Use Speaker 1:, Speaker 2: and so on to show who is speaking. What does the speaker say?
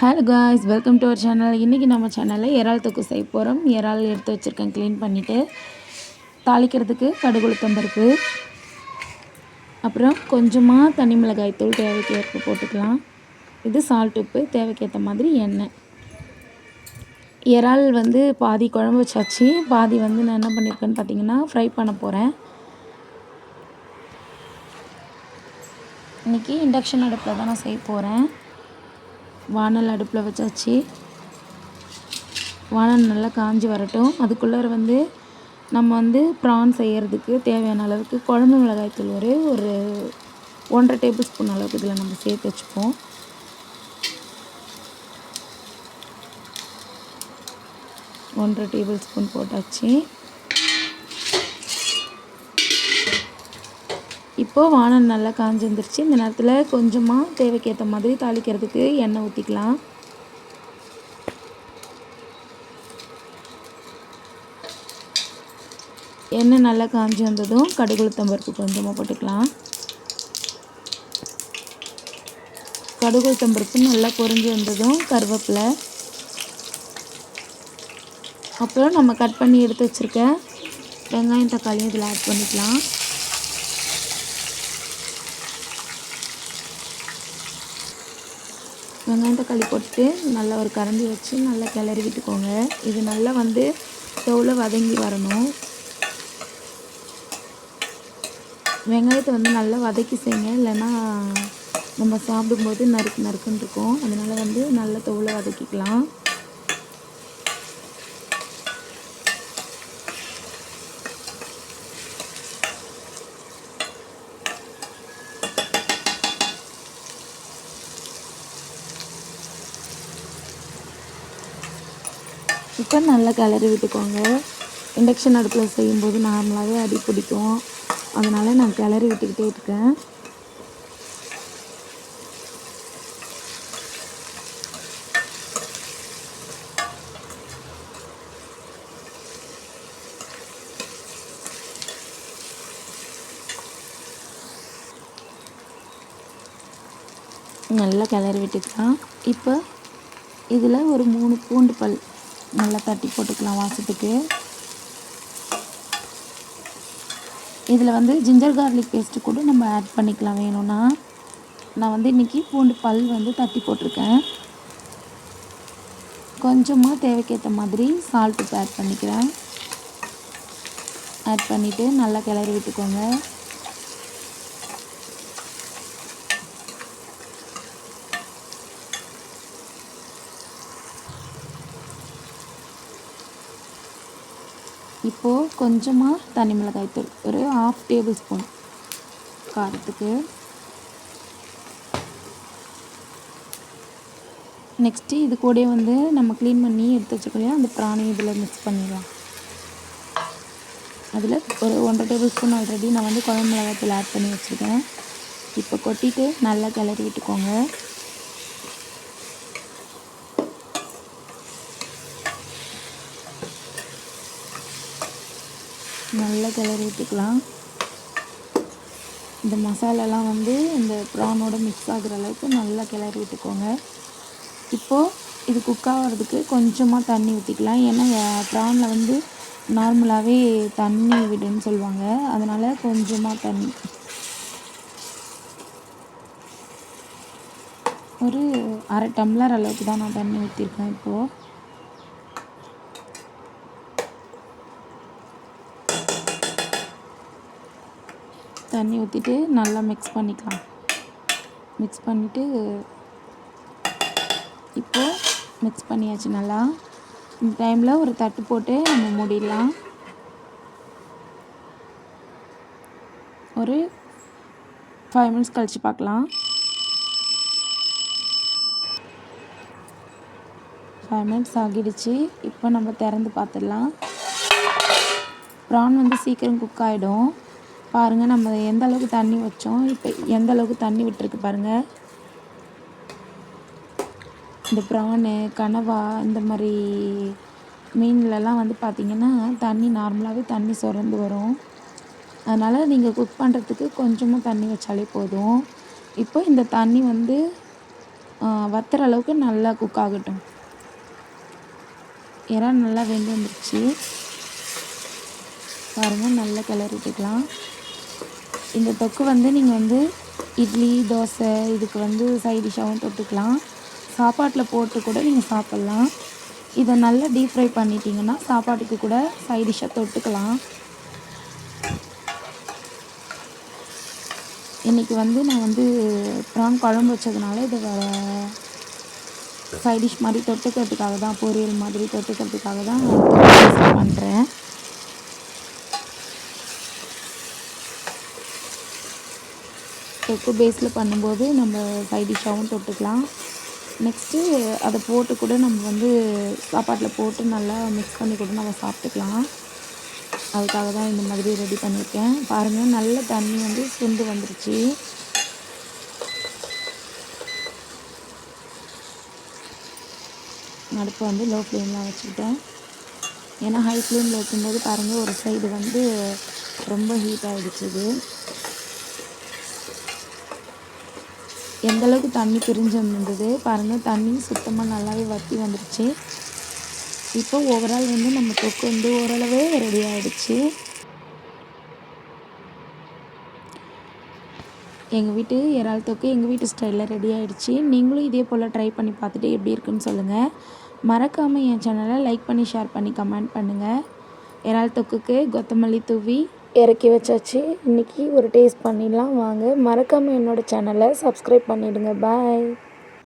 Speaker 1: Hello guys welcome to our channel இன்றைக்கி நம்ம சேனலில் இறால் தொக்கு செய்ய போகிறோம் இறால் எடுத்து வச்சுருக்கேன் க்ளீன் பண்ணிவிட்டு தாளிக்கிறதுக்கு கடுகுளுத்தம் பருப்பு. அப்புறம் கொஞ்சமாக தனி மிளகாய் தூள் தேவைக்கேற்ப போட்டுக்கலாம். இது சால்ட் உப்பு தேவைக்கேற்ற மாதிரி எண்ணெய். இறால் வந்து பாதி குழம்பு வச்சாச்சு. பாதி வந்து நான் என்ன பண்ணியிருக்கேன்னு பார்த்தீங்கன்னா ஃப்ரை பண்ண போகிறேன் இன்றைக்கி இண்டக்ஷன் அடுப்பில் தான் நான் செய்ய போகிறேன் வானல் அடுப்பில் வச்சாச்சு. வானல் நல்லா காஞ்சி வரட்டும். அதுக்குள்ளார வந்து நம்ம வந்து ப்ரான் செய்கிறதுக்கு தேவையான அளவுக்கு குழம்பு மிளகாய் தூள் ஒரு ஒரு ஒன்றரை டேபிள் ஸ்பூன் அளவுக்கு இதில் நம்ம சேர்த்து வச்சுப்போம். ஒன்றரை டேபிள் ஸ்பூன் போட்டாச்சு. இப்போது வானம் நல்லா காஞ்சிருந்துருச்சு. இந்த நேரத்தில் கொஞ்சமாக தேவைக்கேற்ற மாதிரி தாளிக்கிறதுக்கு எண்ணெய் ஊற்றிக்கலாம் எண்ணெய் நல்லா காஞ்சி வந்ததும் கடுகுளுத்தம் பருப்பு கொஞ்சமாக போட்டுக்கலாம். கடுகுளுத்தம் பருப்பு நல்லா பொறிஞ்சி வந்ததும் கருவேப்பிலை. அப்புறம் நம்ம கட் பண்ணி எடுத்து வச்சுருக்க வெங்காயம் தக்காளியும் இதில் ஆட் பண்ணிக்கலாம். வெங்காயம் தக்காளி போட்டு நல்லா ஒரு கரண்டி வச்சு நல்லா கிளறி விட்டுக்கோங்க. இது நல்லா வந்து ஸ்டவ்வில் வதங்கி வரணும். வெங்காயத்தை வந்து நல்லா வதக்கி செய்யுங்க. இல்லைன்னா நம்ம சாப்பிடும்போது நறுக்கு நறுக்குன்னு இருக்கும். அதனால் வந்து நல்லா தோலை வதக்கிக்கலாம். இப்போ நல்லா கிளறி விட்டுக்கோங்க. இண்டக்ஷன் அடுப்பில் செய்யும்போது நார்மலாகவே அடி பிடிக்கும். அதனால் நான் கிளறி விட்டுக்கிட்டே இருக்கேன். நல்லா கிளறி விட்டுக்கலாம். இப்போ இதில் ஒரு மூணு பூண்டு பல் நல்லா தட்டி போட்டுக்கலாம் வாசத்துக்கு. இதில் வந்து ஜிஞ்சர் கார்லிக் பேஸ்ட்டு கூட நம்ம ஆட் பண்ணிக்கலாம் வேணும்னா. நான் வந்து இன்றைக்கி பூண்டு பல் வந்து தட்டி போட்டிருக்கேன். கொஞ்சமாக தேவைக்கேற்ற மாதிரி சால்ட்டு ஆட் பண்ணிக்கிறேன். ஆட் பண்ணிவிட்டு நல்லா கிளறி விட்டுக்கோங்க. இப்போது கொஞ்சமாக தனி மிளகாய் தூள் ஒரு ஆஃப் டேபிள் ஸ்பூன் காரத்துக்கு. நெக்ஸ்ட்டு இது கூட வந்து நம்ம க்ளீன் பண்ணி எடுத்து வச்சுக்கலையா அந்த பிராணி இதில் மிக்ஸ் பண்ணிடலாம். அதில் ஒரு ஒன்றரை டேபிள் ஸ்பூன் ஆல்ரெடி நான் வந்து குழம்பு மிளகாய் ஆட் பண்ணி வச்சுருக்கேன். இப்போ கொட்டிட்டு நல்லா கிளறி விட்டுக்கோங்க நல்லா கிளறி விட்டுக்கலாம் இந்த மசாலாலாம் வந்து இந்த ப்ரானோட மிக்ஸ் ஆகுற அளவுக்கு நல்லா கிளறி விட்டுக்கோங்க. இப்போது இது குக் ஆகிறதுக்கு கொஞ்சமாக தண்ணி ஊற்றிக்கலாம் ஏன்னா ப்ரானில் வந்து நார்மலாகவே தண்ணி விடுன்னு சொல்லுவாங்க. அதனால் கொஞ்சமாக தண்ணி. ஒரு அரை டம்ளர் அளவுக்கு தான் நான் தண்ணி ஊற்றிருக்கேன் இப்போது தண்ணி ஊற்றிட்டு நல்லா மிக்ஸ் பண்ணிக்கலாம். மிக்ஸ் பண்ணிவிட்டு இப்போது மிக்ஸ் பண்ணியாச்சு நல்லா. இந்த டைமில் ஒரு தட்டு போட்டு நம்ம மூடிடலாம். ஒரு ஃபைவ் மினிட்ஸ் கழித்து பார்க்கலாம். ஃபைவ் மினிட்ஸ் ஆகிடுச்சு. இப்போ நம்ம திறந்து பார்த்துடலாம். ப்ரான் வந்து சீக்கிரம் குக் ஆகிடும் பாருங்கள் நம்ம எந்த அளவுக்கு தண்ணி வச்சோம் இப்போ எந்த அளவுக்கு தண்ணி விட்டுருக்கு பாருங்கள் இந்த ப்ரானு கனவா இந்த மாதிரி மீன்லலாம் வந்து பார்த்திங்கன்னா தண்ணி நார்மலாகவே தண்ணி சுரந்து வரும். அதனால் நீங்கள் குக் பண்ணுறதுக்கு கொஞ்சமாக தண்ணி வச்சாலே போதும். இப்போ இந்த தண்ணி வந்து வத்துற அளவுக்கு நல்லா குக் ஆகட்டும். இறா நல்லா வெந்து வந்துருச்சு பாருங்கள் நல்லா கிளறிட்டுக்கலாம். இந்த தொக்கு வந்து நீங்கள் வந்து இட்லி தோசை இதுக்கு வந்து சைட் டிஷ்ஷாகவும் தொட்டுக்கலாம். சாப்பாட்டில் போட்டு கூட நீங்கள் சாப்பிட்லாம். இதை நல்லா டீப் ஃப்ரை பண்ணிட்டீங்கன்னா சாப்பாட்டுக்கு கூட சைட் டிஷ்ஷாக தொட்டுக்கலாம். இன்றைக்கி வந்து நான் வந்து ப்ரான் குழம்பு வச்சதுனால இதை சைட் டிஷ் மாதிரி தொட்டுக்கிறதுக்காக தான் பொரியல் மாதிரி தொட்டுக்கிறதுக்காக தான் பண்ணுறேன் தொக்கு பேஸில் பண்ணும்போது நம்ம சைட் டிஷ்ஷாகவும் தொட்டுக்கலாம். நெக்ஸ்ட்டு அதை போட்டு கூட நம்ம வந்து சாப்பாட்டில் போட்டு நல்லா மிக்ஸ் பண்ணி கூட நம்ம சாப்பிட்டுக்கலாம். அதுக்காக தான் இந்த மாதிரி ரெடி பண்ணியிருக்கேன். பாருங்கள் நல்ல தண்ணி வந்து சுண்டு வந்துருச்சு. அடுப்பை வந்து லோ ஃப்ளேமில் வச்சுக்கிட்டேன். ஏன்னா ஹை ஃப்ளேமில் வைக்கும்போது பாருங்கள் ஒரு சைடு வந்து ரொம்ப ஹீட் ஆகிடுச்சு எந்தளவுக்கு தண்ணி பிரிஞ்சு வந்திருந்தது பாருங்கள் தண்ணி சுத்தமாக நல்லாவே வற்றி வந்துருச்சு. இப்போ ஓவரால் வந்து நம்ம தொக்கு வந்து ஓரளவே ரெடி ஆகிடுச்சு எங்கள் வீட்டு இறால் தொக்கு எங்கள் வீட்டு ஸ்டைலில் ரெடி ஆகிடுச்சு நீங்களும் இதே போல் ட்ரை பண்ணி பார்த்துட்டு எப்படி இருக்குன்னு சொல்லுங்கள் மறக்காமல் என் சேனலை லைக் பண்ணி ஷேர் பண்ணி கமெண்ட் பண்ணுங்கள் இறால் தொக்குக்கு கொத்தமல்லி தூவி இறக்கி வச்சாச்சு. இன்றைக்கி ஒரு டேஸ்ட் பண்ணிடலாம். வாங்க மறக்காமல் என்னோடய சேனலை சப்ஸ்கிரைப் பண்ணிவிடுங்க பாய்